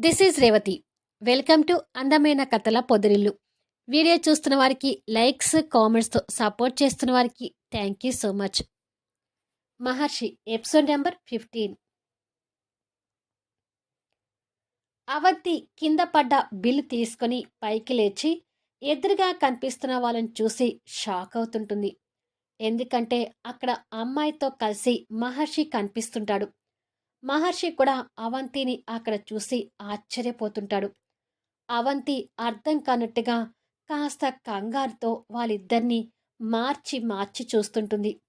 This is Revathi welcome to అందమైన కథల పొదిరిల్లు video చూస్తున్న వారికి లైక్స్ కామెంట్స్తో సపోర్ట్ చేస్తున్న వారికి thank you so much Maharshi episode number fifteen Avanthi కింద పడ్డ బిల్లు తీసుకొని పైకి లేచి ఎదురుగా కనిపిస్తున్న వాళ్ళని చూసి షాక్ అవుతుంటుంది. ఎందుకంటే అక్కడ అమ్మాయితో కలిసి మహర్షి కనిపిస్తుంటాడు. మహర్షి కూడా అవంతిని అక్కడ చూసి ఆశ్చర్యపోతుంటాడు. అవంతి అర్థం కానట్టుగా కాస్త కంగారుతో వాళ్ళిద్దరినీ మార్చి మార్చి చూస్తుంటుంది.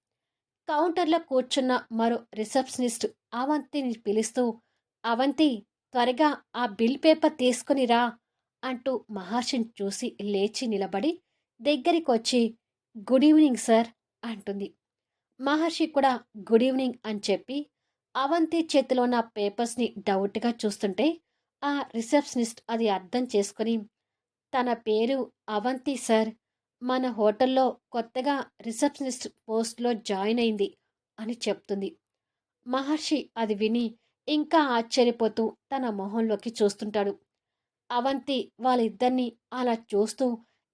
కౌంటర్లో కూర్చున్న మరో రిసెప్షనిస్ట్ అవంతిని పిలుస్తూ అవంతి త్వరగా ఆ బిల్ పేపర్ తీసుకుని రా అంటూ మహర్షిని చూసి లేచి నిలబడి దగ్గరికి వచ్చి గుడ్ ఈవినింగ్ సార్ అంటుంది. మహర్షి కూడా గుడ్ ఈవినింగ్ అని చెప్పి అవంతి చేతిలో ఉన్న పేపర్స్ని డౌట్గా చూస్తుంటే ఆ రిసెప్షనిస్ట్ అది అర్థం చేసుకుని తన పేరు అవంతి సార్. మన హోటల్లో కొత్తగా రిసెప్షనిస్ట్ పోస్ట్లో జాయిన్ అయింది అని చెప్తుంది. మహర్షి అది విని ఇంకా ఆశ్చర్యపోతూ తన మొహంలోకి చూస్తుంటాడు. అవంతి వాళ్ళిద్దరిని అలా చూస్తూ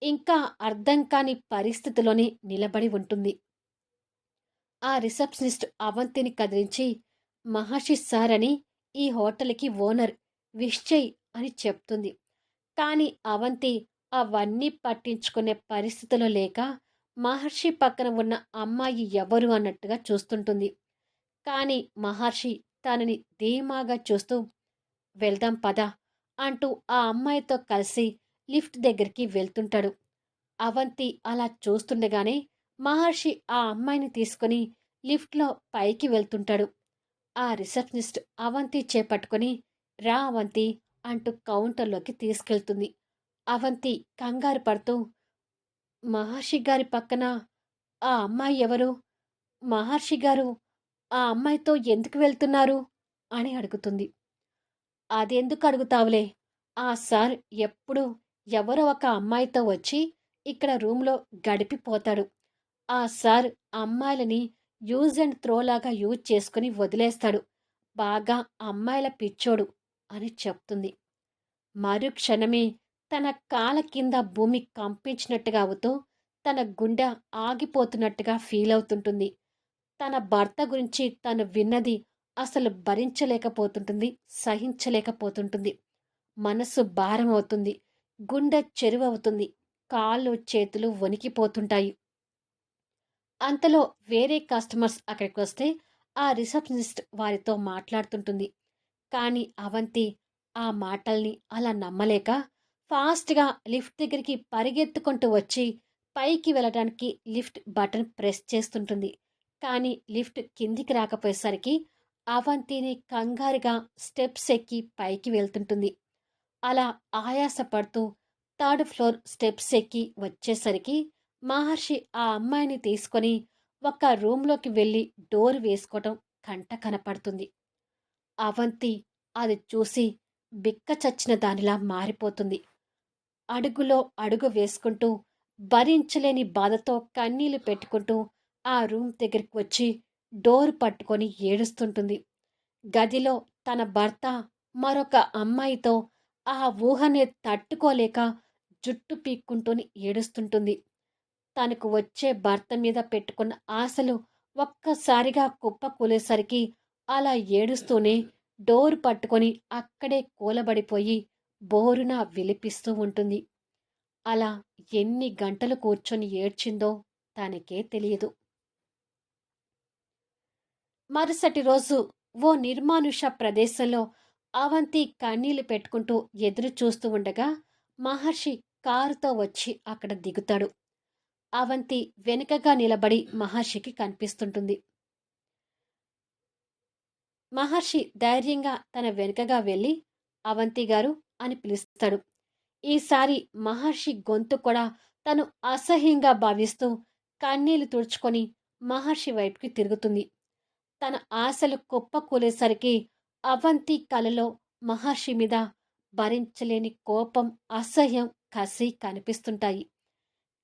ఇంకా అర్థం కాని పరిస్థితిలోనే నిలబడి ఉంటుంది. ఆ రిసెప్షనిస్ట్ అవంతిని కదిలించి మహర్షి సార్ అని ఈ హోటల్కి ఓనర్ విశ్చయ్ అని చెప్తుంది. కానీ అవంతి అవన్నీ పట్టించుకునే పరిస్థితిలో లేక మహర్షి పక్కన ఉన్న అమ్మాయి ఎవరు అన్నట్టుగా చూస్తుంటుంది. కానీ మహర్షి తనని ధీమాగా చూస్తూ వెళ్దాం పద అంటూ ఆ అమ్మాయితో కలిసి లిఫ్ట్ దగ్గరికి వెళ్తుంటాడు. అవంతి అలా చూస్తుండగానే మహర్షి ఆ అమ్మాయిని తీసుకుని లిఫ్ట్లో పైకి వెళ్తుంటాడు. ఆ రిసెప్షనిస్ట్ అవంతి చేపట్టుకొని రా అవంతి అంటూ కౌంటర్లోకి తీసుకెళ్తుంది. అవంతి కంగారు పడుతూ మహర్షి గారి పక్కన ఆ అమ్మాయి ఎవరు? మహర్షి గారు ఆ అమ్మాయితో ఎందుకు వెళ్తున్నారు? అని అడుగుతుంది. అదెందుకు అడుగుతావులే? ఆ సార్ ఎప్పుడు ఎవరో ఒక అమ్మాయితో వచ్చి ఇక్కడ రూమ్లో గడిపిపోతాడు. ఆ సార్ అమ్మాయిలని యూజ్ అండ్ త్రో లాగా యూజ్ చేసుకుని వదిలేస్తాడు. బాగా అమ్మాయిల పిచ్చోడు అని చెప్తుంది. మరుక్షణమే తన కాల కింద భూమి కంపించినట్టుగా అవుతూ తన గుండె ఆగిపోతున్నట్టుగా ఫీల్ అవుతుంటుంది. తన భర్త గురించి తను విన్నది అసలు భరించలేకపోతుంటుంది సహించలేకపోతుంటుంది. మనసు భారం అవుతుంది గుండె చెరువవుతుంది కాళ్ళు చేతులు వణికిపోతుంటాయి. అంతలో వేరే కస్టమర్స్ అక్కడికి వస్తే ఆ రిసెప్షనిస్ట్ వారితో మాట్లాడుతుంటుంది. కానీ అవంతి ఆ మాటల్ని అలా నమ్మలేక ఫాస్ట్గా లిఫ్ట్ దగ్గరికి పరిగెత్తుకుంటూ వచ్చి పైకి వెళ్ళడానికి లిఫ్ట్ బటన్ ప్రెస్ చేస్తుంటుంది. కానీ లిఫ్ట్ కిందికి రాకపోయేసరికి అవంతిని కంగారుగా స్టెప్స్ ఎక్కి పైకి వెళ్తుంటుంది. అలా ఆయాసపడుతూ థర్డ్ ఫ్లోర్ స్టెప్స్ ఎక్కి వచ్చేసరికి మహర్షి ఆ అమ్మాయిని తీసుకొని ఒక రూమ్లోకి వెళ్ళి డోర్ వేసుకోవటం కంట కనపడుతుంది. అవంతి అది చూసి బిక్క చచ్చిన దానిలా మారిపోతుంది. అడుగులో అడుగు వేసుకుంటూ భరించలేని బాధతో కన్నీళ్ళు పెట్టుకుంటూ ఆ రూమ్ దగ్గరికి వచ్చి డోర్ పట్టుకొని ఏడుస్తుంటుంది. గదిలో తన భర్త మరొక అమ్మాయితో ఆ ఊహనే తట్టుకోలేక జుట్టు పీక్కుంటూని ఏడుస్తుంటుంది. తనకు వచ్చే భర్త మీద పెట్టుకున్న ఆశలు ఒక్కసారిగా కుప్పకూలేసరికి అలా ఏడుస్తూనే డోర్ పట్టుకొని అక్కడే కూలబడిపోయి బోరున విలిపిస్తూ ఉంటుంది. అలా ఎన్ని గంటలు కూర్చొని ఏడ్చిందో తనకే తెలియదు. మరుసటి రోజు ఓ నిర్మానుష ప్రదేశంలో అవంతి కన్నీళ్ళు పెట్టుకుంటూ ఎదురు చూస్తూ ఉండగా మహర్షి కారుతో వచ్చి అక్కడ దిగుతాడు. అవంతి వెనుకగా నిలబడి మహర్షికి కనిపిస్తుంటుంది. మహర్షి ధైర్యంగా తన వెనుకగా వెళ్ళి అవంతి గారు అని పిలుస్తాడు. ఈసారి మహర్షి గొంతు కూడా తను అసహ్యంగా భావిస్తూ కన్నీళ్ళు తుడుచుకొని మహర్షి వైపుకి తిరుగుతుంది. తన ఆశలు కుప్పకూలేసరికి అవంతి కలలో మహర్షి మీద భరించలేని కోపం అసహ్యం కసి కనిపిస్తుంటాయి.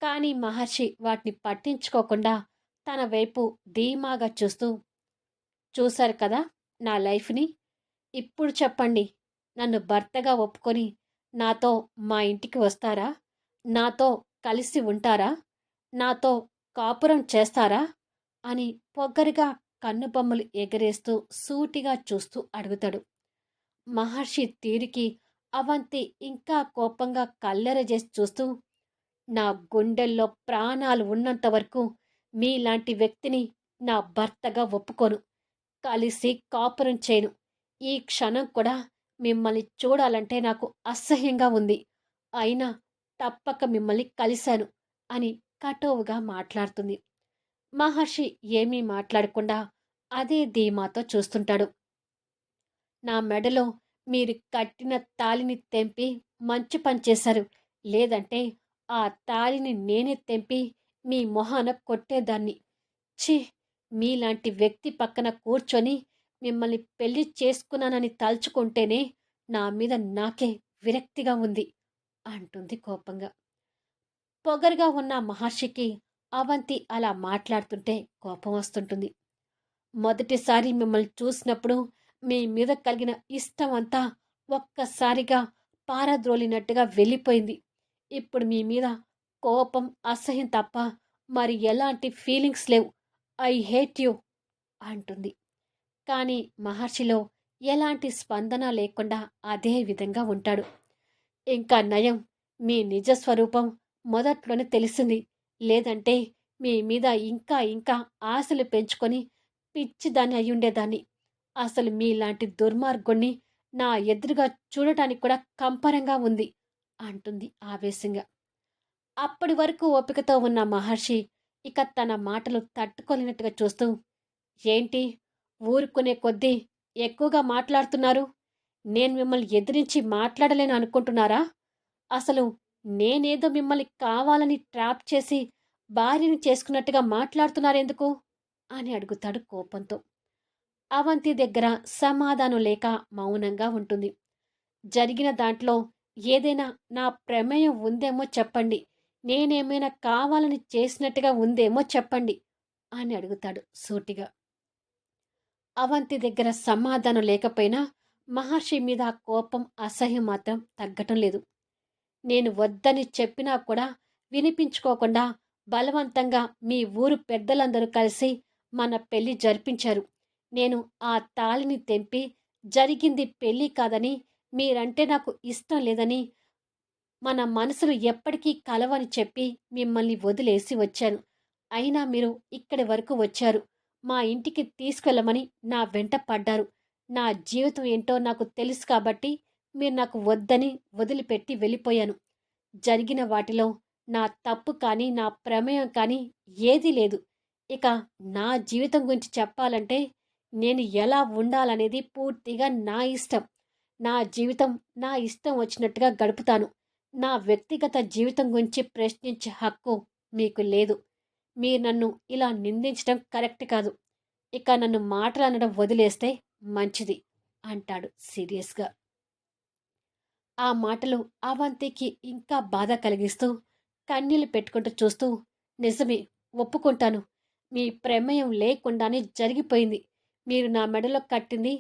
కానీ మహర్షి వాటిని పట్టించుకోకుండా తన వైపు ధీమాగా చూస్తూ చూశారు కదా నా లైఫ్ని? ఇప్పుడు చెప్పండి. నన్ను భర్తగా ఒప్పుకొని నాతో మా ఇంటికి వస్తారా? నాతో కలిసి ఉంటారా? నాతో కాపురం చేస్తారా? అని పొగ్గరిగా కన్నుబొమ్మలు ఎగరేస్తూ సూటిగా చూస్తూ అడుగుతాడు. మహర్షి తీరికి అవంతి ఇంకా కోపంగా కల్లెరజేసి చూస్తూ నా గుండెల్లో ప్రాణాలు ఉన్నంత వరకు మీలాంటి వ్యక్తిని నా భర్తగా ఒప్పుకోను. కలిసి కాపురం చేయను. ఈ క్షణం కూడా మిమ్మల్ని చూడాలంటే నాకు అసహ్యంగా ఉంది. అయినా తప్పక మిమ్మల్ని కలిశాను అని కటోవుగా మాట్లాడుతుంది. మహర్షి ఏమీ మాట్లాడకుండా అదే ధీమాతో చూస్తుంటాడు. నా మెడలో మీరు కట్టిన తాలిని తెంపి మంచు పనిచేశారు లేదంటే ఆ తాళిని నేనే తెంపి మీ మొహాన కొట్టేదాన్ని. ఛీ! మీలాంటి వ్యక్తి పక్కన కూర్చొని మిమ్మల్ని పెళ్ళి చేసుకున్నానని తలుచుకుంటేనే నా మీద నాకే విరక్తిగా ఉంది అంటుంది కోపంగా. పొగరుగా ఉన్న మహర్షికి అవంతి అలా మాట్లాడుతుంటే కోపం వస్తుంటుంది. మొదటిసారి మిమ్మల్ని చూసినప్పుడు మీ మీద కలిగిన ఇష్టం అంతా ఒక్కసారిగా పారద్రోలినట్టుగా వెళ్ళిపోయింది. ఇప్పుడు మీ మీద కోపం అసహ్యం తప్ప మరి ఎలాంటి ఫీలింగ్స్ లేవు. ఐ హేట్ యు అంటుంది. కానీ మహర్షిలో ఎలాంటి స్పందన లేకుండా అదే విధంగా ఉంటాడు. ఇంకా నయం మీ నిజస్వరూపం మొదట్లోనే తెలిసింది. లేదంటే మీ మీద ఇంకా ఇంకా ఆశలు పెంచుకొని పిచ్చిదాన్ని అయ్యుండేదాన్ని అసలు మీలాంటి దుర్మార్గుణ్ణి నా ఎదురుగా చూడటానికి కూడా కంపరంగా ఉంది. అంటుంది ఆవేశంగా. అప్పటి వరకు ఓపికతో ఉన్న మహర్షి ఇక తన మాటలు తట్టుకోలేనట్టుగా చూస్తూ ఏంటి? ఊరుకునే కొద్దీ ఎక్కువగా మాట్లాడుతున్నారు? నేను మిమ్మల్ని ఎదిరించి మాట్లాడలేను అనుకుంటున్నారా? అసలు నేనేదో మిమ్మల్ని కావాలని ట్రాప్ చేసి భార్యని చేసుకున్నట్టుగా మాట్లాడుతున్నారెందుకు? అని అడుగుతాడు కోపంతో. అవంతి దగ్గర సమాధానం లేక మౌనంగా ఉంటుంది. జరిగిన దాంట్లో ఏదైనా నా ప్రమేయం ఉందేమో చెప్పండి. నేనేమైనా కావాలని చేసినట్టుగా ఉందేమో చెప్పండి అని అడుగుతాడు సూటిగా. అవంతి దగ్గర సమాధానం లేకపోయినా మహర్షి మీద కోపం అసహ్యం మాత్రం తగ్గటం లేదు. నేను వద్దని చెప్పినా కూడా వినిపించుకోకుండా బలవంతంగా మీ ఊరు పెద్దలందరూ కలిసి మన పెళ్ళి జరిపించారు. నేను ఆ తాళిని తెంపి జరిగింది పెళ్ళి కాదని మీరంటే నాకు ఇష్టం లేదని మన మనసులు ఎప్పటికీ కలవని చెప్పి మిమ్మల్ని వదిలేసి వచ్చాను. అయినా మీరు ఇక్కడి వరకు వచ్చారు. మా ఇంటికి తీసుకెళ్ళమని నా వెంట పడ్డారు. నా జీవితం ఏంటో నాకు తెలుసు కాబట్టి మీరు నాకు వద్దని వదిలిపెట్టి వెళ్ళిపోయాను. జరిగిన వాటిలో నా తప్పు కానీ నా ప్రమేయం కానీ ఏదీ లేదు. ఇక నా జీవితం గురించి చెప్పాలంటే నేను ఎలా ఉండాలనేది పూర్తిగా నా ఇష్టం. నా జీవితం నా ఇష్టం వచ్చినట్టుగా గడుపుతాను. నా వ్యక్తిగత జీవితం గురించి ప్రశ్నించే హక్కు మీకు లేదు. మీరు నన్ను ఇలా నిందించడం కరెక్ట్ కాదు. ఇక నన్ను మాటలు అనడం వదిలేస్తే మంచిది అంటాడు సీరియస్గా. ఆ మాటలు అవంతికి ఇంకా బాధ కలిగిస్తూ కన్నీళ్ళు పెట్టుకుంటూ చూస్తూ నిజమే ఒప్పుకుంటాను. మీ ప్రమేయం లేకుండానే జరిగిపోయింది. మీరు నా మెడలో కట్టింది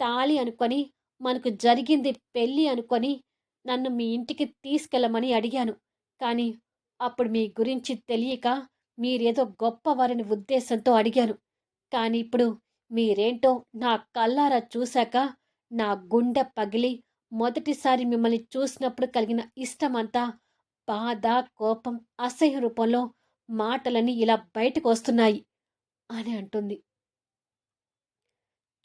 తాళి అనుకొని మనకు జరిగింది పెళ్ళి అనుకొని నన్ను మీ ఇంటికి తీసుకెళ్ళమని అడిగాను. కానీ అప్పుడు మీ గురించి తెలియక మీరేదో గొప్పవారిని ఉద్దేశంతో అడిగాను. కానీ ఇప్పుడు మీరేంటో నా కల్లారా చూశాక నా గుండె పగిలి మొదటిసారి మిమ్మల్ని చూసినప్పుడు కలిగిన ఇష్టమంతా బాధ కోపం అసహ్య రూపంలో మాటలని ఇలా బయటకు వస్తున్నాయి అని అంటుంది.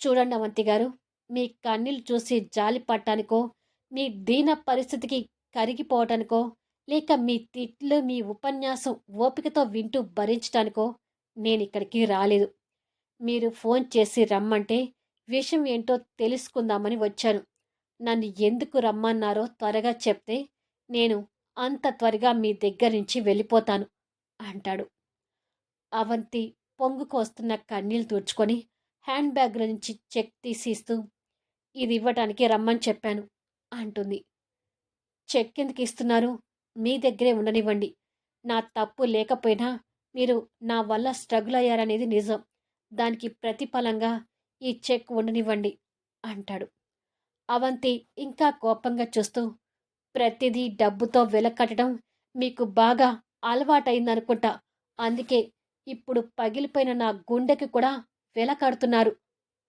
చూడండి అవంతి గారు మీ కన్నీళ్ళు చూసి జాలి పట్టానికో మీ దీన పరిస్థితికి కరిగిపోవటానికో లేక మీ తిట్లు మీ ఉపన్యాసం ఓపికతో వింటూ భరించటానికో నేను ఇక్కడికి రాలేదు. మీరు ఫోన్ చేసి రమ్మంటే విషయం ఏంటో తెలుసుకుందామని వచ్చాను. నన్ను ఎందుకు రమ్మన్నారో త్వరగా చెప్తే నేను అంత త్వరగా మీ దగ్గర నుంచి వెళ్ళిపోతాను అంటాడు. అవంతి పొంగుకు వస్తున్న కన్నీళ్ళు తుడుచుకొని హ్యాండ్ బ్యాగ్ నుంచి చెక్ తీసిస్తూ ఇది ఇవ్వటానికి రమ్మని చెప్పాను అంటుంది. చెక్ ఎందుకు ఇస్తున్నారు. మీ దగ్గరే ఉండనివ్వండి. నా తప్పు లేకపోయినా మీరు నా వల్ల స్ట్రగుల్ అయ్యారనేది నిజం. దానికి ప్రతిఫలంగా ఈ చెక్ ఉండనివ్వండి అంటాడు. అవంతి ఇంకా కోపంగా చూస్తూ ప్రతిదీ డబ్బుతో వెలకట్టడం మీకు బాగా అలవాటైందనుకుంటా. అందుకే ఇప్పుడు పగిలిపోయిన నా గుండెకి కూడా వెలకాడుతున్నారు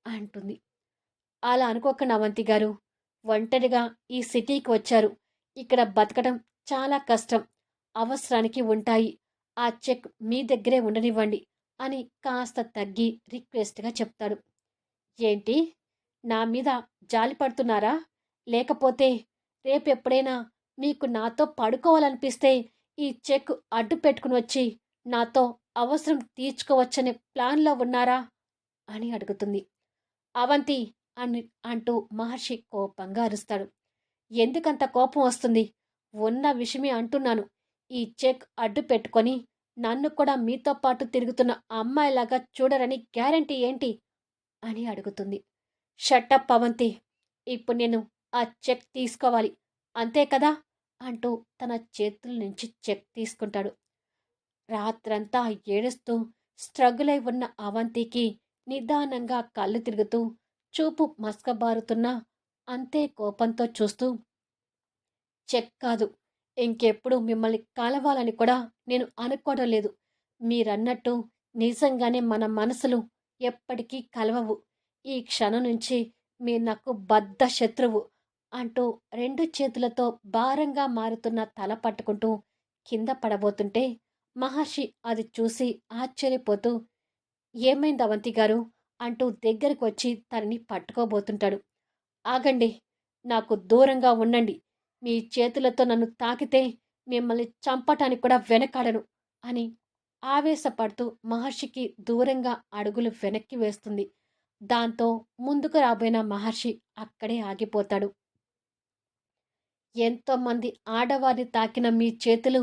అంటుంది. అలా అనుకోకుండా అవంతి గారు ఒంటరిగా ఈ సిటీకి వచ్చారు. ఇక్కడ బతకడం చాలా కష్టం. అవసరానికి ఉంటాయి. ఆ చెక్ మీ దగ్గరే ఉండనివ్వండి అని కాస్త తగ్గి రిక్వెస్ట్గా చెప్తాడు. ఏంటి? నా మీద జాలి పడుతున్నారా? లేకపోతే రేపెప్పుడైనా మీకు నాతో పడుకోవాలనిపిస్తే ఈ చెక్ అడ్డు పెట్టుకుని వచ్చి నాతో అవసరం తీర్చుకోవచ్చనే ప్లాన్లో ఉన్నారా? అని అడుగుతుంది. అవంతి అని అంటూ మహర్షి కోపంగా అరుస్తాడు. ఎందుకంత కోపం వస్తుంది? ఉన్న విషయమే అంటున్నాను. ఈ చెక్ అడ్డు పెట్టుకొని నన్ను కూడా మీతో పాటు తిరుగుతున్న అమ్మాయిలాగా చూడరని గ్యారంటీ ఏంటి? అని అడుగుతుంది. షట్టప్ అవంతి. ఇప్పుడు నేను ఆ చెక్ తీసుకోవాలి. అంతే కదా? అంటూ తన చేతుల నుంచి చెక్ తీసుకుంటాడు. రాత్రంతా ఏడుస్తూ స్ట్రగుల్ అయి ఉన్న అవంతికి నిదానంగా కళ్ళు తిరుగుతూ చూపు మస్కబారుతున్నా అంతే కోపంతో చూస్తూ చెక్ కాదు ఇంకెప్పుడు మిమ్మల్ని కలవాలని కూడా నేను అనుకోవడం లేదు. మీరన్నట్టు నిజంగానే మన మనసులు ఎప్పటికీ కలవవు. ఈ క్షణం నుంచి మీరు నాకు బద్ద శత్రువు అంటూ రెండు చేతులతో భారంగా మారుతున్న తల పట్టుకుంటూ కింద పడబోతుంటే మహర్షి అది చూసి ఆశ్చర్యపోతూ ఏమైంది అవంతి గారు? అంటూ దగ్గరికి వచ్చి తనని పట్టుకోబోతుంటాడు. ఆగండి నాకు దూరంగా ఉండండి. మీ చేతులతో నన్ను తాకితే మిమ్మల్ని చంపటానికి కూడా వెనకాడను అని ఆవేశపడుతూ మహర్షికి దూరంగా అడుగులు వెనక్కి వేస్తుంది. దాంతో ముందుకు రాబోయిన మహర్షి అక్కడే ఆగిపోతాడు. ఎంతోమంది ఆడవారిని తాకిన మీ చేతులు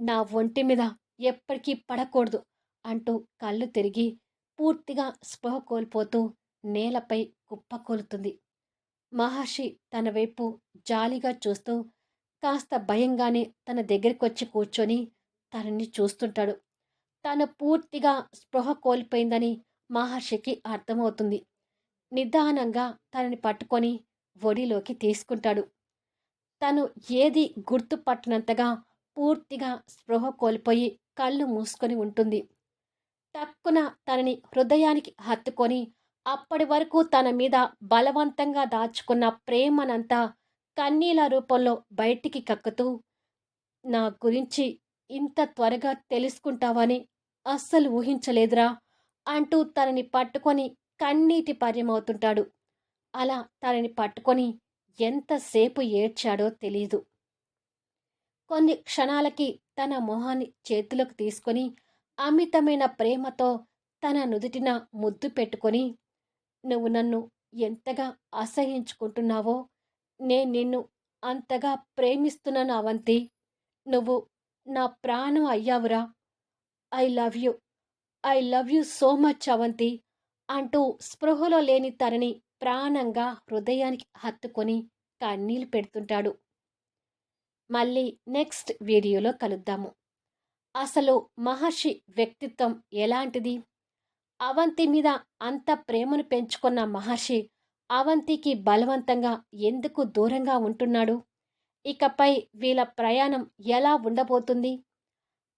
నా ఒంటి మీద ఎప్పటికీ పడకూడదు అంటూ కళ్ళు తిరిగి పూర్తిగా స్పృహ కోల్పోతూ నేలపై కుప్పకూలుతుంది మహర్షి తన వైపు జాలిగా చూస్తూ కాస్త భయంగానే తన దగ్గరికి వచ్చి కూర్చొని తనని చూస్తుంటాడు. తను పూర్తిగా స్పృహ కోల్పోయిందని మహర్షికి అర్థమవుతుంది. నిదానంగా తనని పట్టుకొని ఒడిలోకి తీసుకుంటాడు. తను ఏది గుర్తుపట్టినంతగా పూర్తిగా స్పృహ కోల్పోయి కళ్ళు మూసుకొని ఉంటుంది. టక్కున తనని హృదయానికి హత్తుకొని అప్పటి వరకు తన మీద బలవంతంగా దాచుకున్న ప్రేమనంతా కన్నీల రూపంలో బయటికి కక్కుతూ నా గురించి ఇంత త్వరగా తెలుసుకుంటావని అస్సలు ఊహించలేదురా అంటూ తనని పట్టుకొని కన్నీటి పర్యమవుతుంటాడు. అలా తనని పట్టుకొని ఎంతసేపు ఏడ్చాడో తెలీదు. కొన్ని క్షణాలకి తన మొహాన్ని చేతులకు తీసుకొని అమితమైన ప్రేమతో తన నుదుటిన ముద్దు పెట్టుకొని నువ్వు నన్ను ఎంతగా అసహించుకుంటున్నావో నేను నిన్ను అంతగా ప్రేమిస్తున్నాను అవంతి నువ్వు నా ప్రాణం అయ్యావురా. I love you I love you so much Avanthi అంటూ స్పృహలో లేని తనని ప్రాణంగా హృదయానికి హత్తుకొని కన్నీళ్ళు పెడుతుంటాడు. మళ్ళీ నెక్స్ట్ వీడియోలో కలుద్దాము. అసలు మహర్షి వ్యక్తిత్వం ఎలాంటిది? అవంతి మీద అంత ప్రేమను పెంచుకున్న మహర్షి అవంతికి బలవంతంగా ఎందుకు దూరంగా ఉంటున్నాడు? ఇకపై వీళ్ళ ప్రయాణం ఎలా ఉండబోతుంది?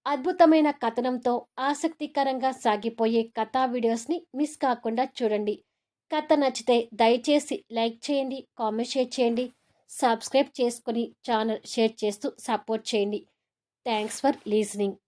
అద్భుతమైన కథనంతో ఆసక్తికరంగా సాగిపోయే కథా వీడియోస్ని మిస్ కాకుండా చూడండి. కథ నచ్చితే దయచేసి లైక్ చేయండి కామెంట్ షేర్ చేయండి సబ్స్క్రైబ్ చేసుకుని ఛానల్ షేర్ చేస్తూ సపోర్ట్ చేయండి. Thanks for listening.